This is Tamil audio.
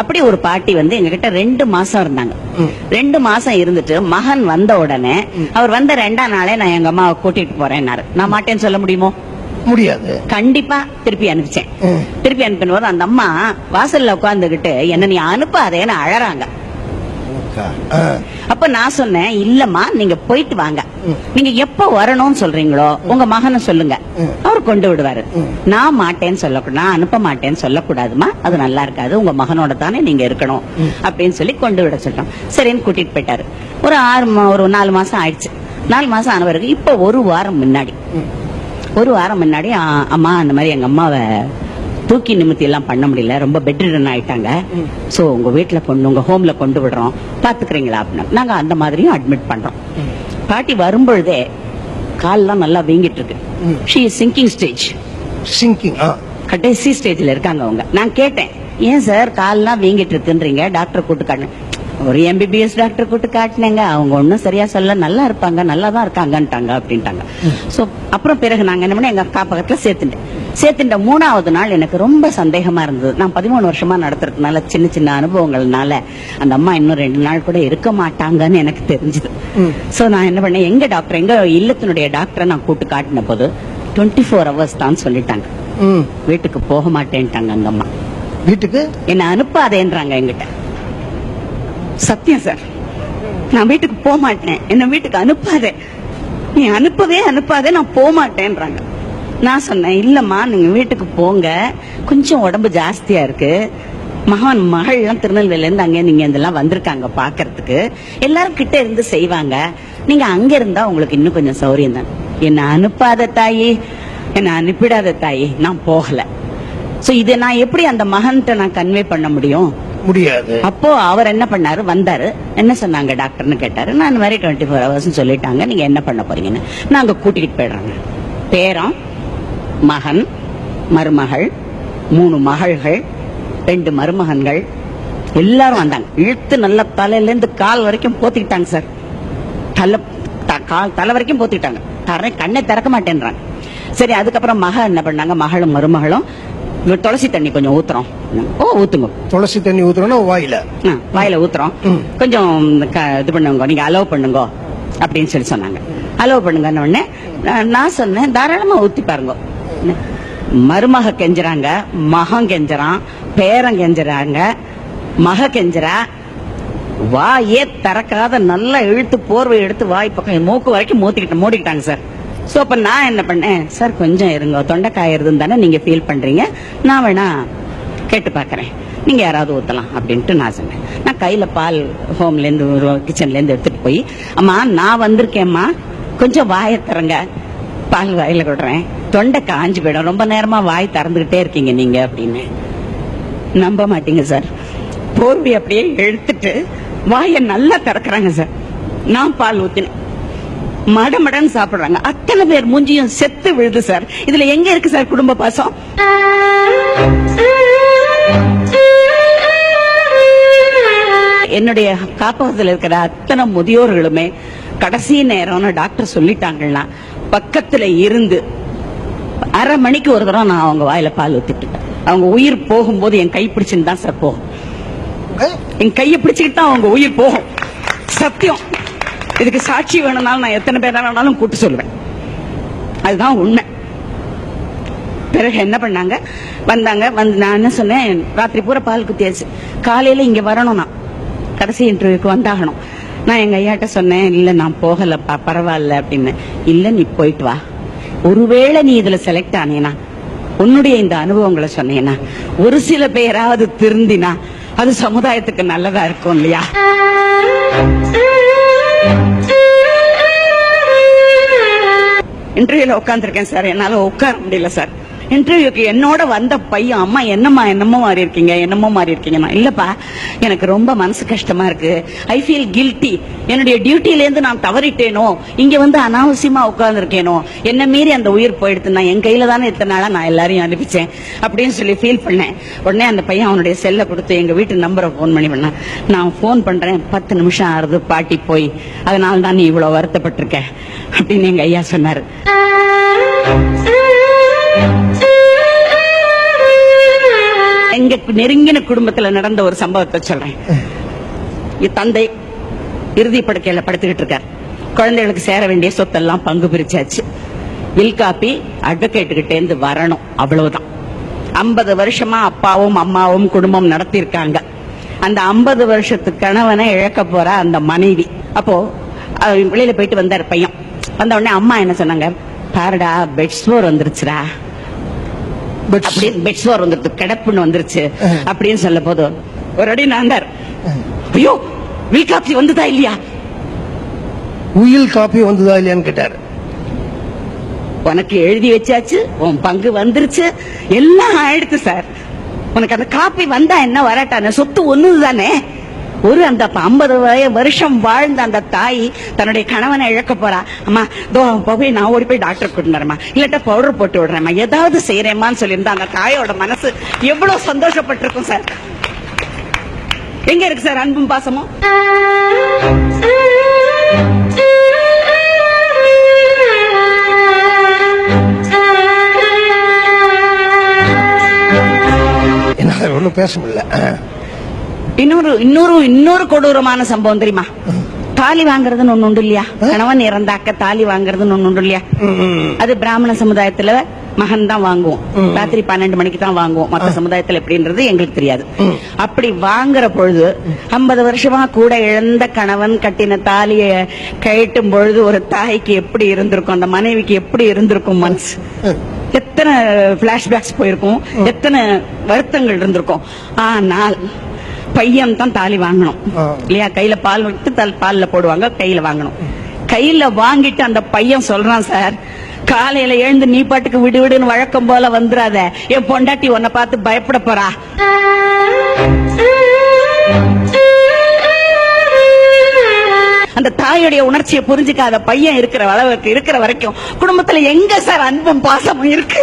அப்படி ஒரு பாட்டி வந்து எங்ககிட்ட ரெண்டு மாசம் இருந்தாங்க. ரெண்டு மாசம் இருந்துட்டு மகன் வந்த உடனே அவர் வந்த ரெண்டாம் நாளே நான் எங்க அம்மாவை கூட்டிட்டு போறேன்னாரு. நான் மாட்டேன்னு சொல்ல முடியுமோ? முடியாது. கண்டிப்பா திருப்பி அனுப்பிச்சேன். திருப்பி அனுப்பின போது அந்த அம்மா வாசல்ல உட்கார்ந்துகிட்டு என்ன நீ அனுப்பாதேன்னு அழறாங்க. அப்ப நான் சொன்னேன் இல்லம்மா நீங்க போயிட்டு வாங்க. நீங்க எப்ப வரணும்னு சொல்றீங்களோ உங்க மகனை சொல்லுங்க. அவர் கொண்டு விடுவாரு. நான் மாட்டேன்னு சொல்லக்கூடாது நான் அனுப்ப மாட்டேன்னு சொல்லக்கூடாதுமா அது நல்லா இருக்காது உங்க மகனோட தானே நீங்க இருக்கணும் அப்படின்னு சொல்லி கொண்டு விட சொல்லிட்டோம் சரின்னு கூட்டிட்டு போயிட்டாரு ஒரு ஆறு மா- ஒரு நாலு மாசம் ஆயிடுச்சு நாலு மாசம் ஆன பிறகு இப்ப ஒரு வாரம் முன்னாடி. ஒரு வாரம் முன்னாடி அம்மா அந்த மாதிரி எங்க அம்மாவை தூக்கி நிமித்தி எல்லாம் பண்ண முடியல. ரொம்ப பெட்ரிடன் ஆயிட்டாங்க. ம். சோ உங்க வீட்டுல கொண்டு உங்க ஹோம்ல கொண்டு விடுறோம். பாத்துக்கிறீங்களா அப்படின்னு. நாங்க அந்த மாதிரியும் அட்மிட் பண்றோம். பாட்டி வரும்பொழுதே கால்லாம் நல்லா வீங்கிட்டு இருக்கு. ஷீ சிங்கிங் ஸ்டேஜ் சிங்கிங் கடைசி ஸ்டேஜ்ல இருக்காங்க அவங்க. நான் கேட்டேன் ஏன் சார் கால்லாம் வீங்கிட்டு இருக்குன்றீங்க டாக்டர் கூட்டு ஒரு எம்பிபிஎஸ் டாக்டர் கூட்டு காட்டினேங்க. அவங்க ஒன்னும் சரியா சொல்ல நல்லா இருப்பாங்க. நல்லா தான் இருக்காங்கன்ட்டாங்க அப்படின்ட்டாங்க. சோ அப்புறம் பிறகு நாங்க என்ன பண்ணோம்? எங்க அக்கா பக்கத்துல சேர்த்துட்டேன். சேர்த்துட்ட மூணாவது நாள் எனக்கு ரொம்ப சந்தேகமா இருந்தது. நான் பதிமூணு வருஷமா நடத்துறதுனால சின்ன சின்ன அனுபவங்கள்னால அந்த அம்மா இன்னும் ரெண்டு நாள் கூட இருக்க மாட்டாங்கன்னு எனக்கு தெரிஞ்சது. சோ நான் என்ன பண்ணேன்? எங்க டாக்டர் எங்க இல்லத்தினுடைய டாக்டரை நான் கூட்டு காட்டின போது டுவெண்ட்டி ஃபோர் ஹவர்ஸ் தான் சொல்லிட்டாங்க. வீட்டுக்கு போக மாட்டேன்ட்டாங்க அங்க அம்மா. வீட்டுக்கு? என்ன அனுப்பாதேன்றாங்க என்கிட்ட. சத்தியம் சார் நான் வீட்டுக்கு போக மாட்டேன். என்ன வீட்டுக்கு அனுப்பாதே. நீ அனுப்பவே அனுப்பாதே நான் போக மாட்டேன்றாங்க. நான் சொன்னேன் இல்லம்மா நீங்க வீட்டுக்கு போங்க. கொஞ்சம் உடம்பு ஜாஸ்தியா இருக்கு. மகன் மகள்லாம் திருநெல்வேலில இருந்து அங்க நீங்க இதெல்லாம் வந்திருக்காங்க பாக்குறதுக்கு எல்லாரும் கிட்ட இருந்து செய்வாங்க. நீங்க அங்க இருந்தா உங்களுக்கு இன்னும் கொஞ்சம் சௌரியம் தான். என்ன அனுப்பாத தாயி. என்ன அனுப்பிடாத தாயி. நான் போகல. சோ இதை நான் எப்படி அந்த மகன்கிட்ட நான் கன்வே பண்ண முடியும்? முடியாது. அப்போ அவர் என்ன பண்ணாரு? வந்தாரு. என்ன சொன்னாங்க? டாக்டர்னு கேட்டாரு. நான் இந்த மாதிரி டுவெண்ட்டி ஃபோர் ஹவர்ஸ் சொல்லிட்டாங்க. நீங்க என்ன பண்ண போறீங்கன்னு. நாங்க கூட்டிகிட்டு போயிடுறாங்க. பேரம் மகன் மருமகள் மூணு மகள்கள் ரெண்டு மருமகன்கள் எல்லாரும் வந்தாங்க. இழுத்து நல்ல தலையிலேருந்து கால் வரைக்கும் போத்திக்கிட்டாங்க சார். தலை த- கால் தலை வரைக்கும் போத்திட்டாங்க தர கண்ணை திறக்க மாட்டேன்றாங்க. சரி அதுக்கப்புறம் மக என்ன பண்ணாங்க? மகளும் மருமகளும் துளசி தண்ணி கொஞ்சம் ஊத்துறோம். ஓ ஊத்துங்க. துளசி தண்ணி ஊத்துறோம்னா வாயில. வாயில ஊத்துறோம். கொஞ்சம் இது பண்ணுங்க நீங்க அலோவ் பண்ணுங்க அப்படின்னு சொல்லி சொன்னாங்க. அலோவ் பண்ணுங்கன்ன உடனே நான் சொன்னேன் தாராளமா ஊத்தி பாருங்க. மருமக கெஞ்சுறாங்க மகன் கெஞ்சறான் பேரன் கெஞ்சறாங்க மக கெஞ்சரா வாயே திறக்காத நல்லா இழுத்து போர்வை எடுத்து வாய் பக்கம் மூக்கு வரைக்கும் மூத்திக்கிட்டு மூடிக்கிட்டாங்க சார். ஸோ அப்போ நான் என்ன பண்ணேன்? சார் கொஞ்சம் இருங்க. தொண்டைக்காயிருதுன்னு தானே நீங்கள் ஃபீல் பண்ணுறீங்க நான் வேணா கேட்டு பார்க்குறேன் நீங்கள் யாராவது ஊற்றலாம் அப்படின்ட்டு நான் சொன்னேன். நான் கையில் பால் ஹோம்லேருந்து கிச்சன்லேருந்து எடுத்துகிட்டு போய் அம்மா நான் வந்திருக்கேம்மா. கொஞ்சம் வாயை தரங்க பால் வாயில் விடுறேன். தொண்டை காஞ்சி போயிடும். ரொம்ப நேரமாக வாய் திறந்துகிட்டே இருக்கீங்க நீங்கள் அப்படின்னு. நம்ப மாட்டீங்க சார். போர்வை அப்படியே எழுத்துட்டு வாயை நல்லா திறக்கிறாங்க சார். நான் பால் ஊற்றினேன் மடமடன்னு சாப்பிடுறாங்க. அத்தனை பேர் மூஞ்சியும் செத்து விழுது சார். இதுல எங்க இருக்கு சார் குடும்ப பாசம்? என்னுடைய காப்பகத்தில் இருக்கிற அத்தனை முதியோர்களுமே கடைசி நேரம்னு டாக்டர் சொல்லிட்டாங்கன்னா பக்கத்துல இருந்து அரை மணிக்கு ஒரு தடவை நான் அவங்க வாயில பால் ஊத்திட்டு. அவங்க உயிர் போகும்போது என் கை பிடிச்சுன்னு தான் சார் போகும்? என் கையை பிடிச்சுக்கிட்டு தான் அவங்க உயிர் போகும். சத்தியம். இதுக்கு சாட்சி வேணும்னாலும் நான் எத்தனை பேர் வேணாலும் கூட்டு சொல்லுவேன். அதுதான் உண்மை. பிறகு என்ன பண்ணாங்க? வந்தாங்க. வந்து நான் என்ன சொன்னேன்? ராத்திரி பூரா பால் குத்தியாச்சு. காலையில இங்க வரணும் நான். கடைசி இன்டர்வியூக்கு வந்தாகணும். நான் எங்க ஐயாட்ட சொன்னேன் இல்ல நான் போகலப்பா பரவாயில்ல அப்படின்னு. இல்ல நீ போயிட்டு வா. ஒருவேளை நீ இதுல செலக்ட் ஆனேனா உன்னுடைய இந்த அனுபவங்களை சொன்னேனா ஒரு சில பேராவது திருந்தினா அது சமுதாயத்துக்கு நல்லதா இருக்கும் இல்லையா? இன்டர்வியூல உட்காந்துருக்கேன் சார். என்னால உட்கார முடியல சார். இன்டர்வியூக்கு என்னோட வந்த பையன் அம்மா என்னம்மா என்னமோ மாறி இருக்கீங்க என்னமோ மாறி இருக்கீங்க இல்லப்பா எனக்கு ரொம்ப மனசு கஷ்டமா இருக்கு. ஐ ஃபீல் கில்ட்டி என்னுடைய டியூட்டில இருந்து நான் தவறிட்டேனோ இங்க வந்து அனாவசியமா உட்கார்ந்துருக்கேனோ என்ன மீறி அந்த உயிர் போயிடுத்து நான் என் கையில தானே இத்தனை நாளா நான் எல்லாரையும் அனுப்பிச்சேன் அப்படின்னு சொல்லி ஃபீல் பண்ணேன். உடனே அந்த பையன் அவனுடைய செல்லை கொடுத்து எங்க வீட்டு நம்பரை ஃபோன் பண்ணி பண்ண நான் ஃபோன் பண்றேன் பத்து நிமிஷம் ஆறுது பாட்டி போய். அதனால தான் நீ இவ்வளவு வருத்தப்பட்டிருக்க அப்படின்னு எங்க ஐயா சொன்னாரு. எங்க நெருங்கின குடும்பத்துல நடந்த ஒரு சம்பவத்தை சொல்றேன். என் தந்தை இறுதி படுக்கையில படுத்துக்கிட்டு இருக்கார். குழந்தைகளுக்கு சேர வேண்டிய சொத்தெல்லாம் பங்கு பிரிச்சாச்சு. வில் காப்பி அட்வொகேட்டுகிட்டே இருந்து வரணும். அவ்வளவுதான். ஐம்பது வருஷமா அப்பாவும் அம்மாவும் குடும்பம் நடத்தியிருக்காங்க. அந்த ஐம்பது வருஷத்து கணவனை இழக்க போற அந்த மனைவி. அப்போ வெளியில போயிட்டு வந்தார் பையன். வந்த உடனே அம்மா என்ன சொன்னாங்க? பாருடா பெட்ஸ்வோர் வந்துருச்சுடா. பட் அப்படி பெட்ஸ்வோர் வந்துருச்சு கிடப்புன்னு வந்துருச்சு. அப்படின்னு சொல்ல போது ஒரு அடி நாந்தார் ஐயோ வில் காப்பி வந்துதா இல்லையா? உயில் காப்பி வந்ததா இல்லையான்னு கேட்டாரு. உனக்கு எழுதி வச்சாச்சு உன் பங்கு வந்துருச்சு எல்லாம் ஆயிடுச்சு சார். உனக்கு அந்த காப்பி வந்தா என்ன வராட்டான சொத்து ஒண்ணுது தானே ஒரு அந்த ஐம்பது வருஷம் வாழ்ந்த அந்த தாய் தன்னுடைய கணவனை இழக்க போறா. அம்மா தோ போய் நான் ஓடி போய் டாக்டர் கூட்டினரம்மா வரேம்மா. இல்லாட்டா பவுடர் போட்டு விடுறேம்மா. ஏதாவது செய்யறேம்மான்னு சொல்லியிருந்தா அந்த தாயோட மனசு எவ்வளவு சந்தோஷப்பட்டிருக்கும் சார். எங்க இருக்கு சார் அன்பும் பாசமும்? என்னால ஒன்றும் பேச முடியல. இன்னொரு இன்னொரு இன்னொரு கொடூரமான சம்பவம் தெரியுமா? தாலி வாங்குறதுன்னு ஒண்ணு உண்டு இல்லையா? கணவன் இறந்தாக்க தாலி வாங்குறதுன்னு ஒண்ணு உண்டு இல்லையா. அது பிராமண சமுதாயத்துல மகன் தான் வாங்குவோம். ராத்திரி பன்னெண்டு மணிக்கு தான் வாங்குவோம். மத்த சமுதாயத்துல எப்படின்றது எங்களுக்கு தெரியாது. அப்படி வாங்குற பொழுது ஐம்பது வருஷமா கூட இழந்த கணவன் கட்டின தாலிய கழட்டும் பொழுது ஒரு தாய்க்கு எப்படி இருந்திருக்கும் அந்த மனைவிக்கு எப்படி இருந்திருக்கும் மனசு எத்தனை பிளாஷ்பேக்ஸ் போயிருக்கும் எத்தனை வருத்தங்கள் இருந்திருக்கும். ஆனால் பையன் தான் தாலி வாங்கணும். இல்லையா? கையில பால் விட்டு தல் பால்ல போடுவாங்க கையில வாங்கணும். கையில வாங்கிட்டு அந்த பையன் சொல்றான் சார் காலையில எழுந்து நீ பாட்டுக்கு விடு விடுன்னு வழக்கம் போல வந்துராத என் பொண்டாட்டி உன்னை பார்த்து பயப்பட போறா. அந்த தாயுடைய உணர்ச்சியை புரிஞ்சுக்காத பையன் இருக்கிற அளவுக்கு இருக்கிற வரைக்கும் குடும்பத்துல எங்க சார் அன்பும் பாசமும் இருக்கு?